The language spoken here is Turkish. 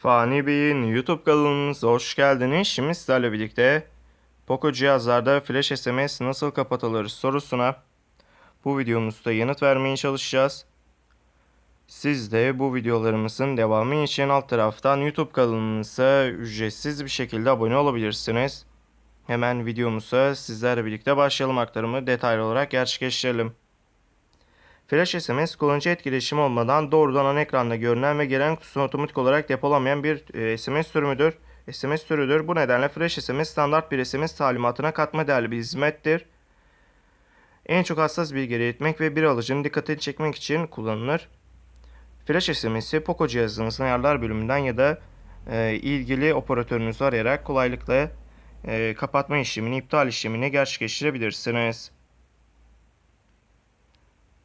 Fani Bey'in YouTube kanalımıza hoş geldiniz. Şimdi sizlerle birlikte Poco cihazlarda flash SMS nasıl kapatılır sorusuna bu videomuzda yanıt vermeye çalışacağız. Siz de bu videolarımızın devamı için alt taraftan YouTube kanalımıza ücretsiz bir şekilde abone olabilirsiniz. Hemen videomuza sizlerle birlikte başlayalım aktarımı detaylı olarak gerçekleştirelim. Flash SMS kullanıcı etkileşimi olmadan doğrudan ana ekranda görünen ve gelen kutusuna otomatik olarak depolamayan bir e, SMS sürümüdür. SMS türüdür. Bu nedenle Flash SMS standart bir SMS talimatına katma değerli bir hizmettir. En çok hassas bilgileri iletmek ve bir alıcının dikkatini çekmek için kullanılır. Flash SMS'i Poco cihazınızın ayarlar bölümünden ya da e, ilgili operatörünüzü arayarak kolaylıkla e, kapatma işlemini, iptal işlemini gerçekleştirebilirsiniz.